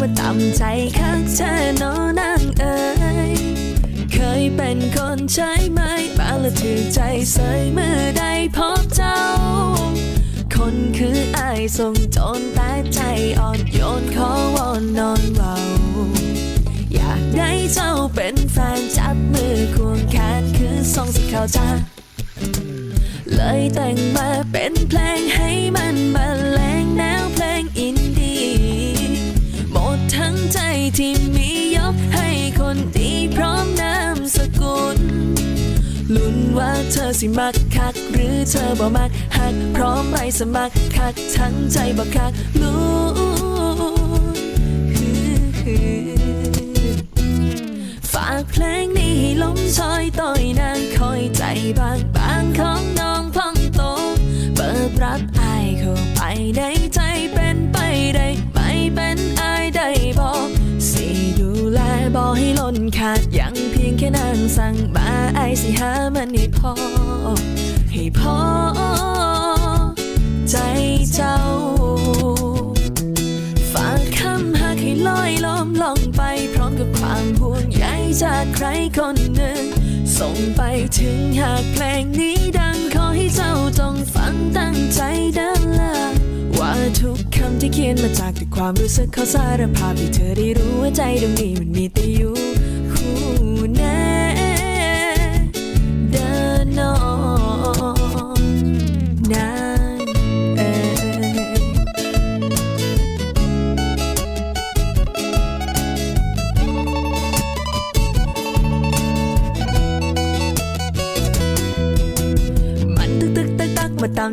มาต่ำใจคักเธอโนนางเอ๋ยเคยเป็นคนใช้ไม้มาและถือใจใส่เมื่อได้พบเจ้า คนคืออายทรงจนแต่ใจอ่อนโยนขอวอนนอนเบาอยากได้เจ้าเป็นแฟนจับมือควงแขนคือทรงสิเขาจ้าเลยแต่งมาเเธอสิมักคัก หรือเธอบ่มักหัก พร้อมไปสมัครคักทั้งใจบ่คักลุ้ฝากเพลงนี้ให้ลมชอยต่อยนางคอยใจบางบางของน้อง บอกให้ล้นขาดยังเพียงแค่นางสั่งมาไอสิหามันให้พอ ให้พอ ใจเจ้า ฝากคำหากให้ลอยล้อมลองไป พร้อมกับความห่วงใยจากใครคนหนึ่ง ส่งไปถึงหากเพลงนี้ำที่เขียนมาจากแต่ความรู้สึกเขาสารภาพให้เธอได้รู้ว่าใจดวงนี้มันมีแต่อยู่คู่แน่เดินนอนนานเอมันตึกตึกตักตักมาตาม